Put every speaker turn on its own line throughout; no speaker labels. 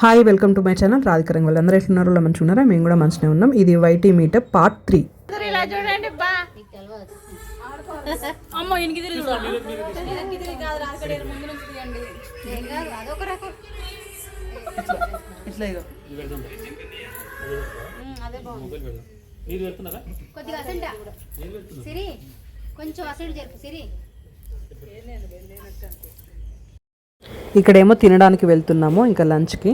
Hi welcome to my channel Radhika రంగులు అందరూ ఎట్లున్నారో? మంచిగా ఉన్నారా? మేము కూడా మంచిగా ఉన్నాం. ఇది వైటీ మీటప్ పార్ట్ త్రీ
కొంచెం అసలు జరుపు సిరి.
ఇక్కడేమో తినడానికి వెళ్తున్నాము ఇంకా లంచ్కి.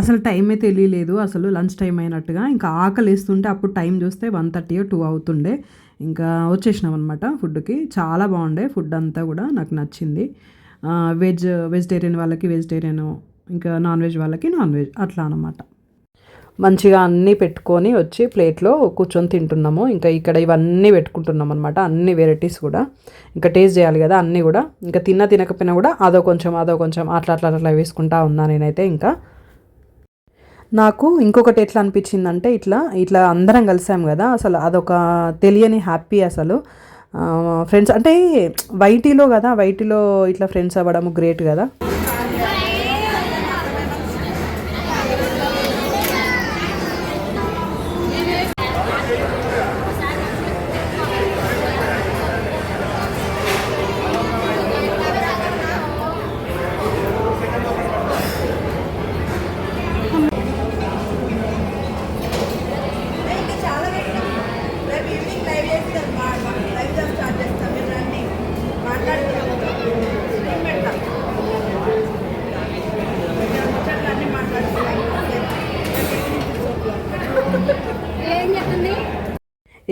అసలు టైమే తెలియలేదు. అసలు లంచ్ టైం అయినట్టుగా ఇంకా ఆకలి వేస్తుంటే అప్పుడు టైం చూస్తే వన్ థర్టీ టూ అవుతుండే. ఇంకా వచ్చేసినాం అనమాట ఫుడ్కి. చాలా బాగుండే ఫుడ్ అంతా కూడా నాకు నచ్చింది. వెజ్ వెజిటేరియన్ వాళ్ళకి వెజిటేరియన్ ఇంకా నాన్ వెజ్ వాళ్ళకి నాన్ వెజ్ అట్లా అనమాట మంచిగా అన్నీ పెట్టుకొని వచ్చి ప్లేట్లో కూర్చొని తింటున్నాము. ఇంకా ఇక్కడ ఇవన్నీ పెట్టుకుంటున్నాం అనమాట అన్ని వెరైటీస్ కూడా. ఇంకా టేస్ట్ చేయాలి కదా అన్నీ కూడా. ఇంకా తిన్న తినకపోయినా కూడా అదో కొంచెం అదో కొంచెం అట్లా అట్లా అట్లా వేసుకుంటా ఉన్నా నేనైతే ఇంకా. నాకు ఇంకొకటి ఎట్లా అనిపించిందంటే ఇట్లా ఇట్లా అందరం కలిసాం కదా అసలు అదొక తెలియని హ్యాపీ అసలు. ఫ్రెండ్స్ అంటే వైటీలో కదా వైటీలో ఇట్లా ఫ్రెండ్స్ అవ్వడం గ్రేట్ కదా.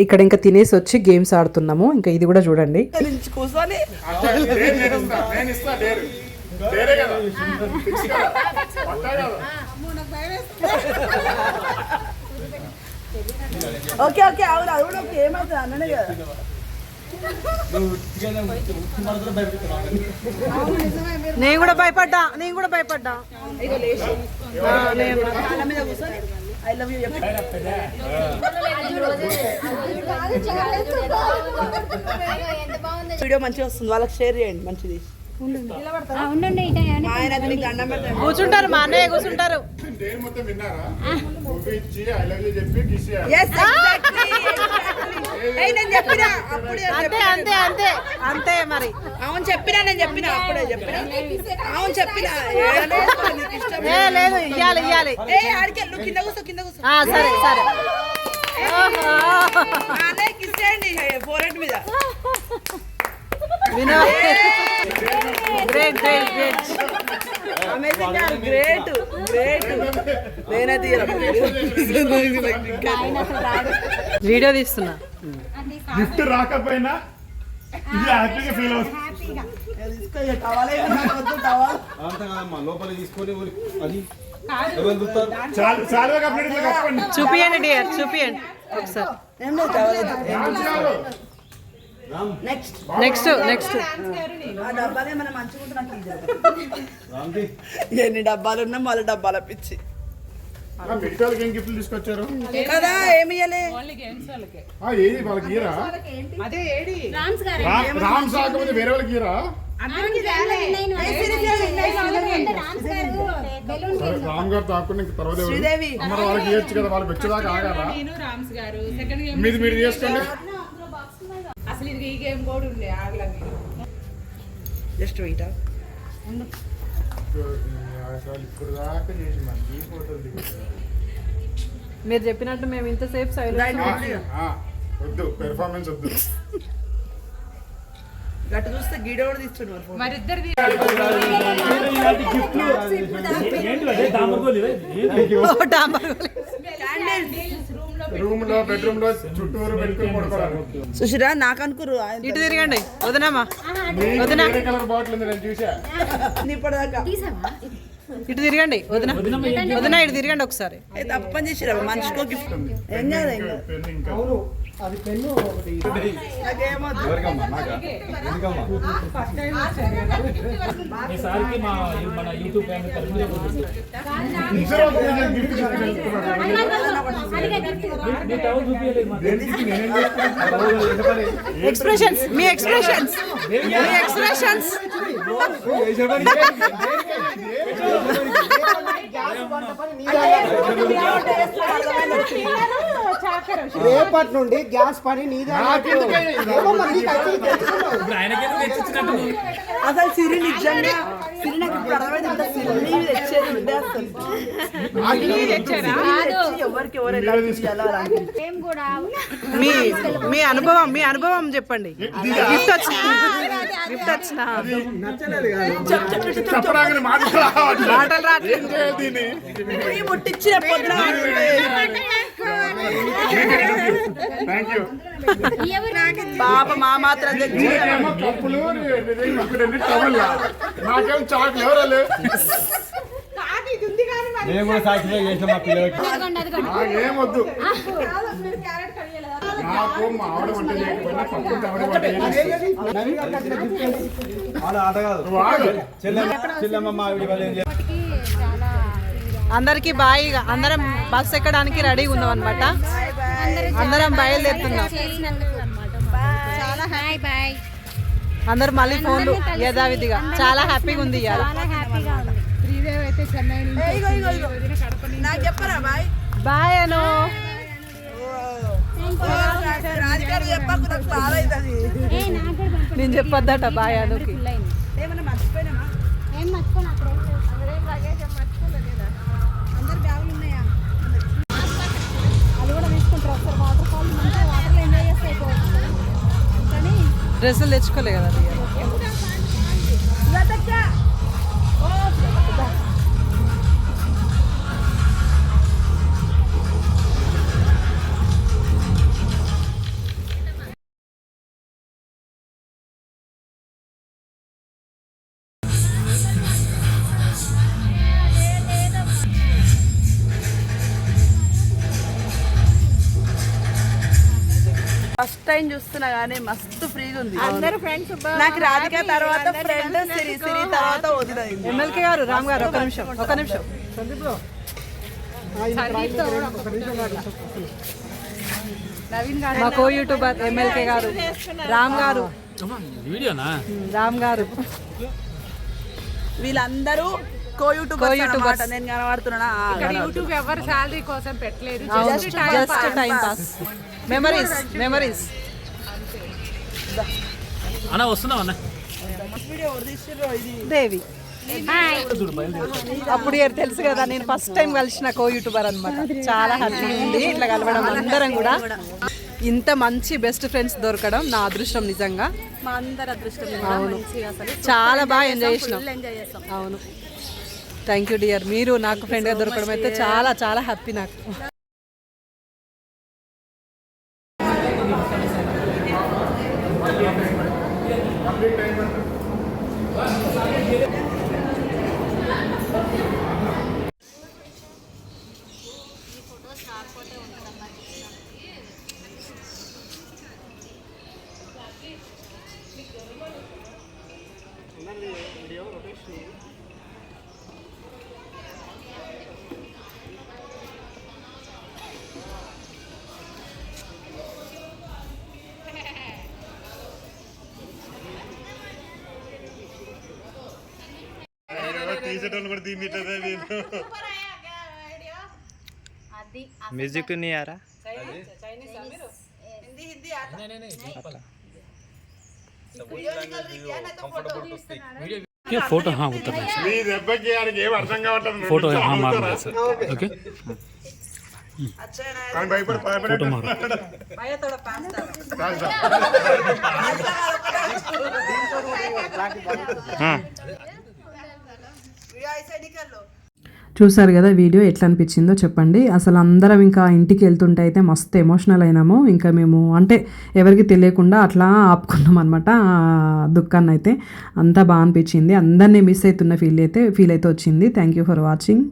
ఇక్కడ ఇంకా తినేసి వచ్చి గేమ్స్ ఆడుతున్నాము. ఇంకా ఇది కూడా చూడండి.
ఓకే ఓకే అవును అది కూడా ఓకే ఏమవుతుంది అన్ననే కదా.
నేను కూడా భయపడ్డా నేను కూడా భయపడ్డా.
ఐ లవ్ యూ వీడియో మంచిగా వస్తుంది. వాళ్ళకి షేర్ చేయండి మంచిది.
కూర్చుంటారు మా అన్నయ్య కూర్చుంటారు. అంతే అంతే అంతే. అంతే మరి.
అవును చెప్పినా నేను చెప్పినా అప్పుడే చెప్పినా. అవును చెప్పినా.
లేదు ఇయ్యాలి ఇయ్యాలి.
కింద కూర్చో కింద కూర్చో.
ఆ, సరే సరే.
ఫోరెట్ మీద.
వినో. Great great great
amazing great great నేనే తీయరా
వీడియో తీస్తున్నా.
గిఫ్ట్ రాకపోయినా ఇది హ్యాపీగా ఫీల్ అవుతుంది.
లోపల తీసుకొని అది
చాలు చాలు
చూపియండి డియర్ చూపియండి.
నెక్స్ట్.
Next next.
ఆ డబ్బాలే మనం మంచిగా నాకు ఇది
రామ్కి
ఎన్ని డబ్బాలు ఉన్నా మళ్ళీ డబ్బాల పిచ్చి.
మిగతా ఏం గిఫ్ట్లు తీసుకొచ్చారు?
కదా ఏమి
ఏది వాళ్ళకి
గారు
రామ్ సాకపోతే వేరే వాళ్ళకి
గారు
రామ్ గారు తాకుండా ఇంక తర్వాత. అమ్మరు వాళ్ళకి ఇవ్వచ్చు కదా వాళ్ళకి వచ్చేదాకా ఆగారా
నేను రామ్స్ గారు. సెకండ్ గేమ్
మీది మీరు చేసుకోండి
అసలు ఇది ఈ గేమ్ కూడా ఉండే ఆగలేదు
జస్ట్ వెయిట్
మీరు చెప్పినట్టు మేము ఇంతసేపు సైలెంట్
వద్దు పెర్ఫార్మెన్స్ వద్దు.
గట్టు చూస్తే గీడ కూడా తీస్తున్నాడు
మరి ఇద్దరిది
రూమ్లో బెడ్రూమ్లో చుట్టూరు పెట్టుకుని పడుకోవడానికి
సుశీరా నాకు అనుకురు
ఇటు తిరగండి. వదినమ్మా. వదిన.
వేరే కలర్ బాటిల్ ఉంది? నేను చూసా.
ఇప్పటిదాకా.
ఇటు తిరగండి వదిన. వదిన ఇటు తిరగండి ఒకసారి.
ఏ తప్పని చేసిరా మనిషికో గిఫ్ట్ ఏం కాదు ఏం కాదు
పెన్ ఇంకా
నాకేమొద్దు
ఎవరికమ్మా నాకా ఎందుకమ్మా
ఈసారికి మా మన యూట్యూబ్ ఫ్యామిలీ తరఫున?
ఎక్స్ప్రెషన్స్ మీ ఎక్స్ప్రెషన్స్ మీ ఎక్స్ప్రెషన్స్
రేపటి నుండి గ్యాస్ పని నీదే?
అసలు సిరి నిజంగా సిరి నాకు ఇప్పుడు అర్థమైంది అంత సిరి తెచ్చేది ఉండే అసలు. సిరి తెచ్చి ఎవరికి ఎవరు ఎలా
మీ మీ అనుభవం మీ అనుభవం చెప్పండి. గిఫ్ట్ వచ్చిన గిఫ్ట్ వచ్చిన
మాటలు రావట్లేదు.
ముట్టించిన పాప మా మాత్రం
నాకేం చాకులు ఎవరాలు
నేను కూడా సాక్రిఫై చేసిన మా పిల్లలకి.
నాకేం వద్దు. నాకు మా ఆవిడ వంట చేయకపోయినా ఆవిడ వంట
అందరికి బాయ్ అందరం బస్ ఎక్కడానికి రెడీగా ఉన్నాం అనమాట అందరం బయలుదేరుతున్నాం.
చేసినందుకు చాలా హాయ్ బాయ్
అందరు మళ్ళీ ఫోన్లు యథావిధిగా. చాలా హ్యాపీగా ఉంది ఇవాళ.
చాలా హ్యాపీగా ఉంది
శ్రీదేవి అయితే చెన్నై నుంచి
ఇగో ఇగో ఇగో. నాకు చెప్పరా బాయ్?
బాయ్ అను. నేను చెప్పొద్దట బాయ్ అనుకి
ఫుల్
తెచ్చుకోలే కదా
టైం చూస్తున్నా గానీ మస్తు ఫ్రీగా ఉంది. అందరు ఫ్రెండ్స్ నాకు రాధిక తర్వాత ఫ్రెండ్ సిరి సిరి తర్వాత వదిలేదు
ఎమ్మెల్కే గారు రామ్ గారు ఒక నిమిషం ఒక నిమిషం. మా కో యూట్యూబర్ ఎమ్మెల్కే గారు రామ్ గారు.
వీడియోనా?
రామ్ గారు.
వీళ్ళందరూ కో యూట్యూబ్
కో యూట్యూబర్స్.
నేను కనబడుతున్నా.
ఇక్కడ యూట్యూబ్ ఎవరు శాలరీ కోసం పెట్టలేదు.
Just just time pass memories memories
అన్న వస్తున్నావు అన్న?
దేవి. అప్పుడు ఇయర్ తెలుసు కదా నేను ఫస్ట్ టైం కలిసిన కో యూట్యూబర్ అనమాట చాలా హ్యాపీ ఉంది. ఇట్లా కలవడం అందరం కూడా. ఇంత మంచి బెస్ట్ ఫ్రెండ్స్ దొరకడం నా అదృష్టం నిజంగా.
మా అందరి అదృష్టం
అవును. చాలా బాగా ఎంజాయ్ చేసినాం. అవును. థ్యాంక్ యూ డియర్ మీరు నాకు ఫ్రెండ్గా దొరకడం అయితే చాలా చాలా హ్యాపీ నాకు.
తీసేటోళ్ళు కూడా దీన్ని ఇట్లనే వీళ్ళు.
అది
म्यूजिक नहीं आ रहा
ఫోటో ఉత్తరం
మీ దెబ్బకి ఆయనకి ఏం అర్థం కావట్లేదు
ఫోటో మారు సార్ ఓకే
కానీ భయపడి భయపడి
ఫోటో మారు
కాదు సార్.
చూసారు కదా వీడియో ఎట్లా అనిపించిందో చెప్పండి. అసలు అందరం ఇంకా ఇంటికి వెళ్తుంటే అయితే మస్తు ఎమోషనల్ అయినాము. ఇంకా మేము అంటే ఎవరికి తెలియకుండా అట్లా ఆపుకున్నాం అనమాట దుఃఖాన్ని అయితే అంతా బాగా అనిపించింది. అందరినీ మిస్ అవుతున్న ఫీల్ అయితే ఫీల్ అయితే వచ్చింది. Thank you for watching